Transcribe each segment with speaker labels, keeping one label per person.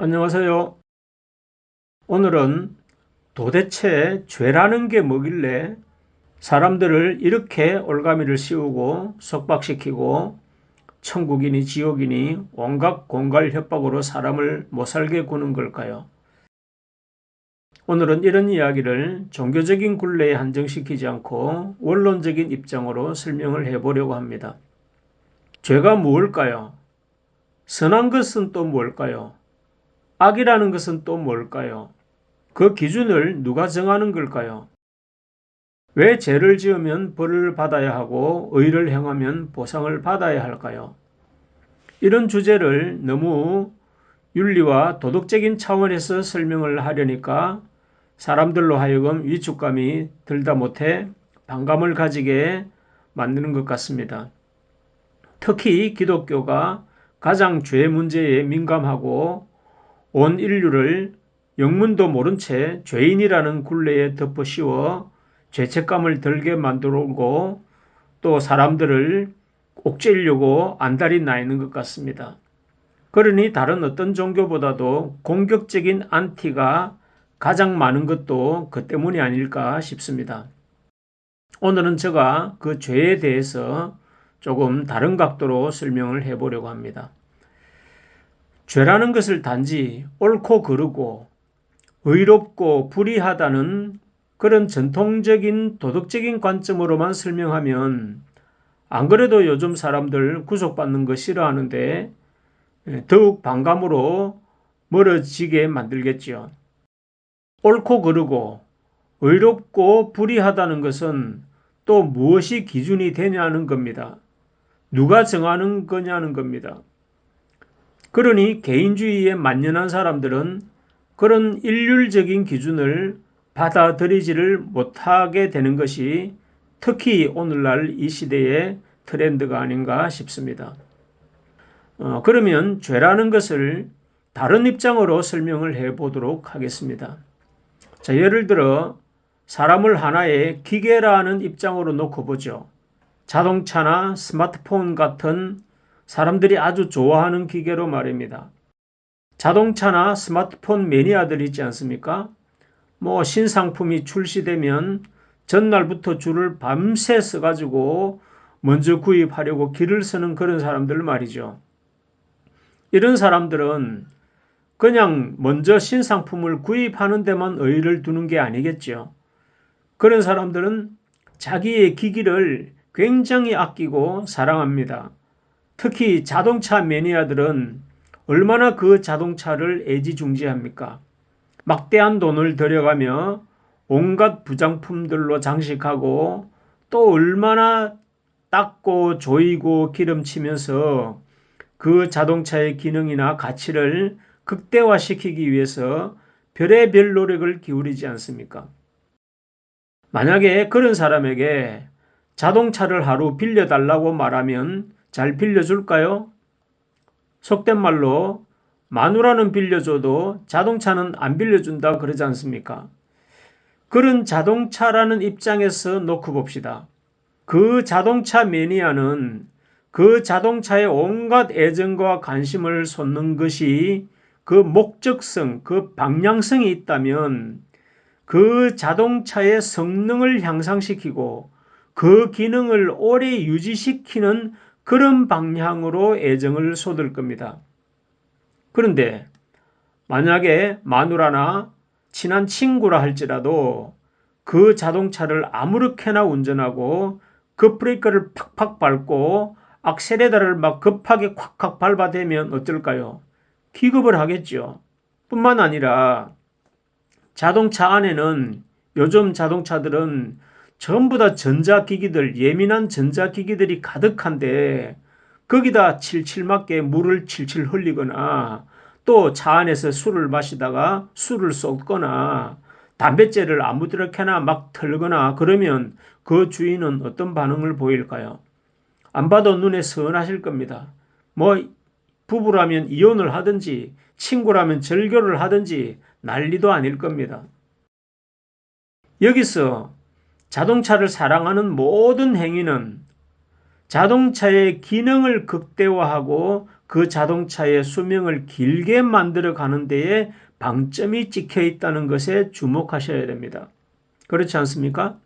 Speaker 1: 안녕하세요. 오늘은 도대체 죄라는 게 뭐길래 사람들을 이렇게 올가미를 씌우고 속박시키고 천국이니 지옥이니 온갖 공갈 협박으로 사람을 못 살게 구는 걸까요? 오늘은 이런 이야기를 종교적인 굴레에 한정시키지 않고 원론적인 입장으로 설명을 해보려고 합니다. 죄가 무엇일까요? 선한 것은 또 뭘까요? 악이라는 것은 또 뭘까요? 그 기준을 누가 정하는 걸까요? 왜 죄를 지으면 벌을 받아야 하고 의를 행하면 보상을 받아야 할까요? 이런 주제를 너무 윤리와 도덕적인 차원에서 설명을 하려니까 사람들로 하여금 위축감이 들다 못해 반감을 가지게 만드는 것 같습니다. 특히 기독교가 가장 죄 문제에 민감하고 온 인류를 영문도 모른 채 죄인이라는 굴레에 덮어 씌워 죄책감을 들게 만들고 또 사람들을 옥죄려고 안달이 나 있는 것 같습니다. 그러니 다른 어떤 종교보다도 공격적인 안티가 가장 많은 것도 그 때문이 아닐까 싶습니다. 오늘은 제가 그 죄에 대해서 조금 다른 각도로 설명을 해보려고 합니다. 죄라는 것을 단지 옳고 그르고 의롭고 불의하다는 그런 전통적인 도덕적인 관점으로만 설명하면 안 그래도 요즘 사람들 구속받는 거 싫어하는데 더욱 반감으로 멀어지게 만들겠지요. 옳고 그르고 의롭고 불의하다는 것은 또 무엇이 기준이 되냐는 겁니다. 누가 정하는 거냐는 겁니다. 그러니 개인주의에 만연한 사람들은 그런 일률적인 기준을 받아들이지를 못하게 되는 것이 특히 오늘날 이 시대의 트렌드가 아닌가 싶습니다. 어, 그러면 죄라는 것을 다른 입장으로 설명을 해 보도록 하겠습니다. 자, 예를 들어 사람을 하나의 기계라는 입장으로 놓고 보죠. 자동차나 스마트폰 같은 사람들이 아주 좋아하는 기계로 말입니다. 자동차나 스마트폰 매니아들 있지 않습니까? 뭐 신상품이 출시되면 전날부터 줄을 밤새 써가지고 먼저 구입하려고 길을 서는 그런 사람들 말이죠. 이런 사람들은 그냥 먼저 신상품을 구입하는 데만 의의를 두는 게 아니겠죠. 그런 사람들은 자기의 기기를 굉장히 아끼고 사랑합니다. 특히 자동차 매니아들은 얼마나 그 자동차를 애지중지합니까? 막대한 돈을 들여가며 온갖 부장품들로 장식하고 또 얼마나 닦고 조이고 기름치면서 그 자동차의 기능이나 가치를 극대화시키기 위해서 별의별 노력을 기울이지 않습니까? 만약에 그런 사람에게 자동차를 하루 빌려달라고 말하면 잘 빌려줄까요? 속된 말로 마누라는 빌려줘도 자동차는 안 빌려준다 그러지 않습니까? 그런 자동차라는 입장에서 놓고 봅시다. 그 자동차 매니아는 그 자동차에 온갖 애정과 관심을 쏟는 것이 그 목적성, 그 방향성이 있다면 그 자동차의 성능을 향상시키고 그 기능을 오래 유지시키는 그런 방향으로 애정을 쏟을 겁니다. 그런데 만약에 마누라나 친한 친구라 할지라도 그 자동차를 아무렇게나 운전하고 그 브레이크를 팍팍 밟고 악셀레다를 막 급하게 콱콱 밟아대면 어떨까요? 기겁을 하겠죠. 뿐만 아니라 자동차 안에는 요즘 자동차들은 전부 다 전자기기들, 예민한 전자기기들이 가득한데 거기다 칠칠 맞게 물을 칠칠 흘리거나 또 차 안에서 술을 마시다가 술을 쏟거나 담뱃재를 아무렇게나 막 털거나 그러면 그 주인은 어떤 반응을 보일까요? 안 봐도 눈에 선하실 겁니다. 뭐 부부라면 이혼을 하든지 친구라면 절교를 하든지 난리도 아닐 겁니다. 여기서 자동차를 사랑하는 모든 행위는 자동차의 기능을 극대화하고 그 자동차의 수명을 길게 만들어 가는 데에 방점이 찍혀 있다는 것에 주목하셔야 됩니다. 그렇지 않습니까?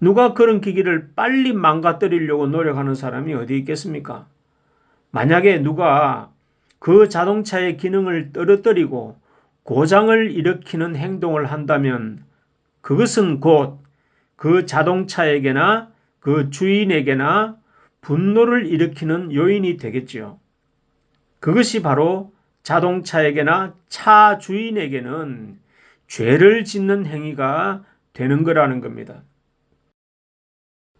Speaker 1: 누가 그런 기기를 빨리 망가뜨리려고 노력하는 사람이 어디 있겠습니까? 만약에 누가 그 자동차의 기능을 떨어뜨리고 고장을 일으키는 행동을 한다면 그것은 곧 그 자동차에게나 그 주인에게나 분노를 일으키는 요인이 되겠지요. 그것이 바로 자동차에게나 차 주인에게는 죄를 짓는 행위가 되는 거라는 겁니다.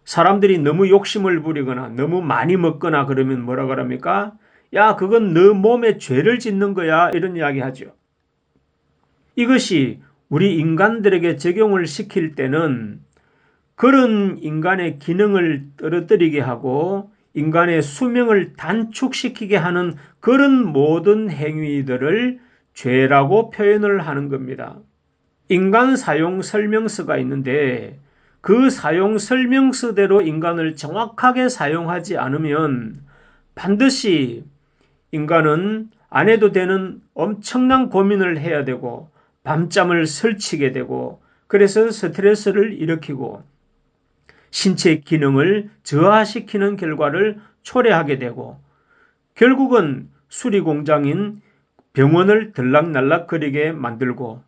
Speaker 1: 사람들이 너무 욕심을 부리거나 너무 많이 먹거나 그러면 뭐라 그럽니까? 야, 그건 너 몸에 죄를 짓는 거야. 이런 이야기 하죠. 이것이 우리 인간들에게 적용을 시킬 때는 그런 인간의 기능을 떨어뜨리게 하고 인간의 수명을 단축시키게 하는 그런 모든 행위들을 죄라고 표현을 하는 겁니다. 인간 사용 설명서가 있는데 그 사용 설명서대로 인간을 정확하게 사용하지 않으면 반드시 인간은 안 해도 되는 엄청난 고민을 해야 되고 밤잠을 설치게 되고 그래서 스트레스를 일으키고 신체 기능을 저하시키는 결과를 초래하게 되고 결국은 수리 공장인 병원을 들락날락거리게 만들고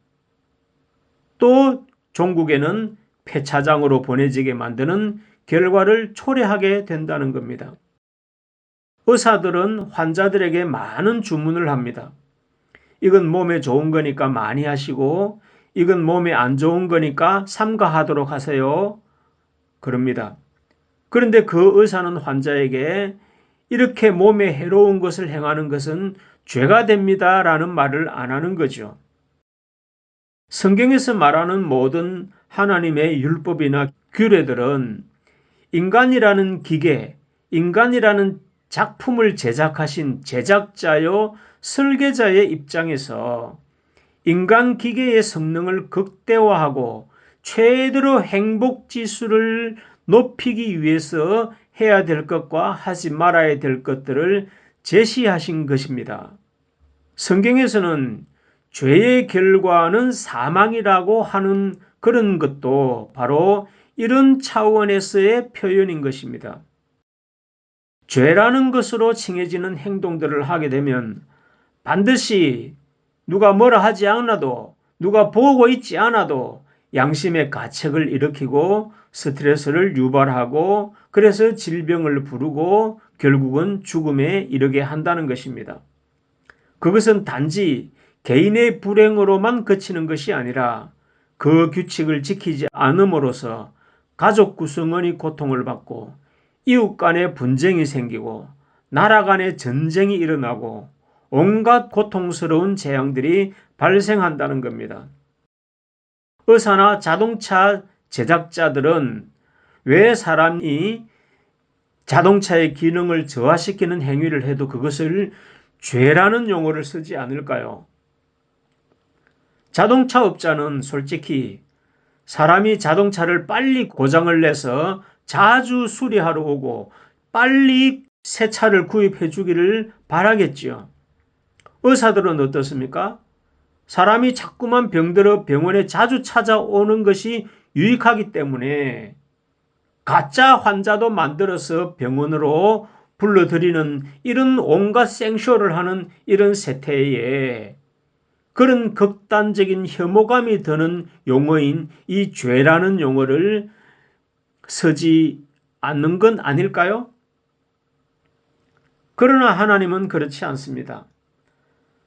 Speaker 1: 또 종국에는 폐차장으로 보내지게 만드는 결과를 초래하게 된다는 겁니다. 의사들은 환자들에게 많은 주문을 합니다. 이건 몸에 좋은 거니까 많이 하시고, 이건 몸에 안 좋은 거니까 삼가하도록 하세요. 그럽니다. 그런데 그 의사는 환자에게 이렇게 몸에 해로운 것을 행하는 것은 죄가 됩니다. 라는 말을 안 하는 거죠. 성경에서 말하는 모든 하나님의 율법이나 규례들은 인간이라는 기계, 인간이라는 작품을 제작하신 제작자요 설계자의 입장에서 인간 기계의 성능을 극대화하고 최대로 행복 지수를 높이기 위해서 해야 될 것과 하지 말아야 될 것들을 제시하신 것입니다. 성경에서는 죄의 결과는 사망이라고 하는 그런 것도 바로 이런 차원에서의 표현인 것입니다. 죄라는 것으로 칭해지는 행동들을 하게 되면 반드시 누가 뭐라 하지 않아도 누가 보고 있지 않아도 양심의 가책을 일으키고 스트레스를 유발하고 그래서 질병을 부르고 결국은 죽음에 이르게 한다는 것입니다. 그것은 단지 개인의 불행으로만 그치는 것이 아니라 그 규칙을 지키지 않음으로써 가족 구성원이 고통을 받고 이웃 간에 분쟁이 생기고 나라 간에 전쟁이 일어나고 온갖 고통스러운 재앙들이 발생한다는 겁니다. 의사나 자동차 제작자들은 왜 사람이 자동차의 기능을 저하시키는 행위를 해도 그것을 죄라는 용어를 쓰지 않을까요? 자동차 업자는 솔직히 사람이 자동차를 빨리 고장을 내서 자주 수리하러 오고 빨리 새 차를 구입해 주기를 바라겠지요. 의사들은 어떻습니까? 사람이 자꾸만 병들어 병원에 자주 찾아오는 것이 유익하기 때문에 가짜 환자도 만들어서 병원으로 불러들이는 이런 온갖 생쇼를 하는 이런 세태에 그런 극단적인 혐오감이 드는 용어인 이 죄라는 용어를 쓰지 않는 건 아닐까요? 그러나 하나님은 그렇지 않습니다.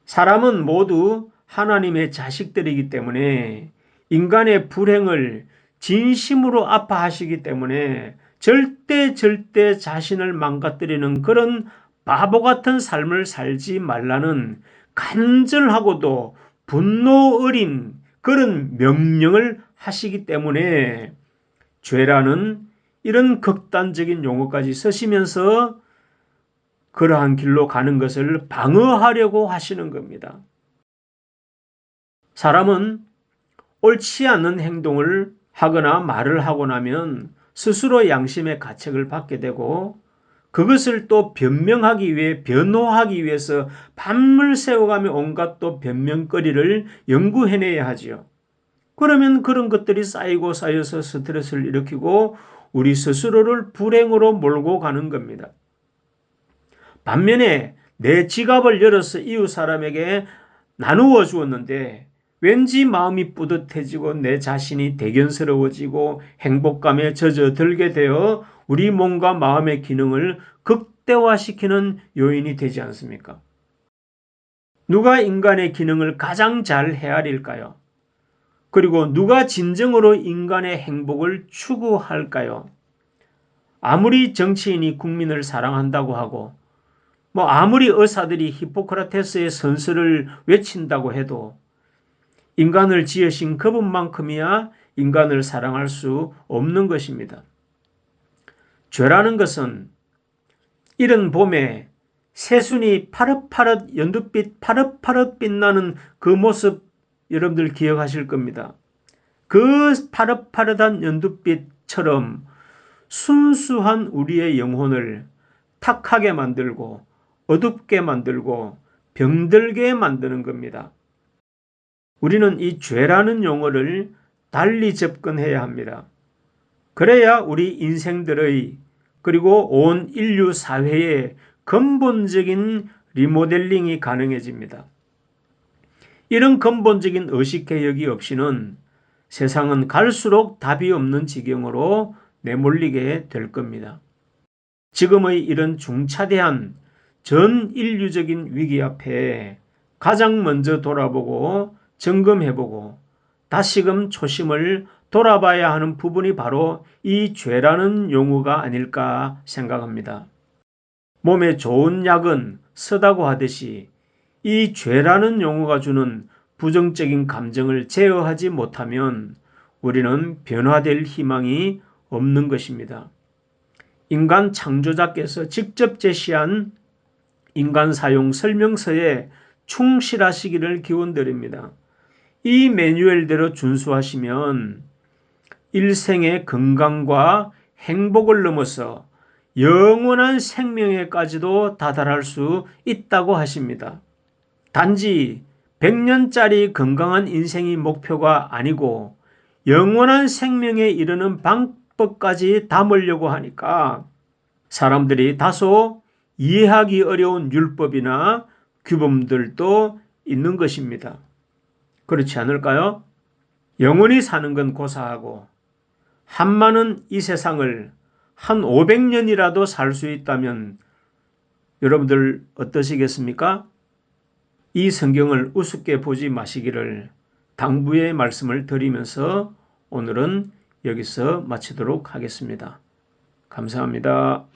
Speaker 1: 사람은 모두 하나님의 자식들이기 때문에 인간의 불행을 진심으로 아파하시기 때문에 절대 절대 자신을 망가뜨리는 그런 바보 같은 삶을 살지 말라는 간절하고도 분노 어린 그런 명령을 하시기 때문에 죄라는 이런 극단적인 용어까지 쓰시면서 그러한 길로 가는 것을 방어하려고 하시는 겁니다. 사람은 옳지 않는 행동을 하거나 말을 하고 나면 스스로 양심의 가책을 받게 되고 그것을 또 변명하기 위해 변호하기 위해서 밤을 새워가며 온갖 또 변명거리를 연구해내야 하지요. 그러면 그런 것들이 쌓이고 쌓여서 스트레스를 일으키고 우리 스스로를 불행으로 몰고 가는 겁니다. 반면에 내 지갑을 열어서 이웃 사람에게 나누어 주었는데 왠지 마음이 뿌듯해지고 내 자신이 대견스러워지고 행복감에 젖어 들게 되어 우리 몸과 마음의 기능을 극대화시키는 요인이 되지 않습니까? 누가 인간의 기능을 가장 잘 헤아릴까요? 그리고 누가 진정으로 인간의 행복을 추구할까요? 아무리 정치인이 국민을 사랑한다고 하고 뭐 아무리 의사들이 히포크라테스의 선서를 외친다고 해도 인간을 지으신 그분만큼이야 인간을 사랑할 수 없는 것입니다. 죄라는 것은 이른 봄에 새순이 파릇파릇 연두빛 파릇파릇 빛나는 그 모습 여러분들 기억하실 겁니다. 그 파릇파릇한 연두빛처럼 순수한 우리의 영혼을 탁하게 만들고 어둡게 만들고 병들게 만드는 겁니다. 우리는 이 죄라는 용어를 달리 접근해야 합니다. 그래야 우리 인생들의 그리고 온 인류 사회의 근본적인 리모델링이 가능해집니다. 이런 근본적인 의식 개혁이 없이는 세상은 갈수록 답이 없는 지경으로 내몰리게 될 겁니다. 지금의 이런 중차대한 전 인류적인 위기 앞에 가장 먼저 돌아보고 점검해보고 다시금 초심을 돌아봐야 하는 부분이 바로 이 죄라는 용어가 아닐까 생각합니다. 몸에 좋은 약은 쓰다고 하듯이 이 죄라는 용어가 주는 부정적인 감정을 제어하지 못하면 우리는 변화될 희망이 없는 것입니다. 인간 창조자께서 직접 제시한 인간 사용 설명서에 충실하시기를 기원드립니다. 이 매뉴얼대로 준수하시면 일생의 건강과 행복을 넘어서 영원한 생명에까지도 다다를 수 있다고 하십니다. 단지 100년짜리 건강한 인생이 목표가 아니고 영원한 생명에 이르는 방법까지 담으려고 하니까 사람들이 다소 이해하기 어려운 율법이나 규범들도 있는 것입니다. 그렇지 않을까요? 영원히 사는 건 고사하고 한마는 이 세상을 한 500년이라도 살 수 있다면 여러분들 어떠시겠습니까? 이 성경을 우습게 보지 마시기를 당부의 말씀을 드리면서 오늘은 여기서 마치도록 하겠습니다. 감사합니다.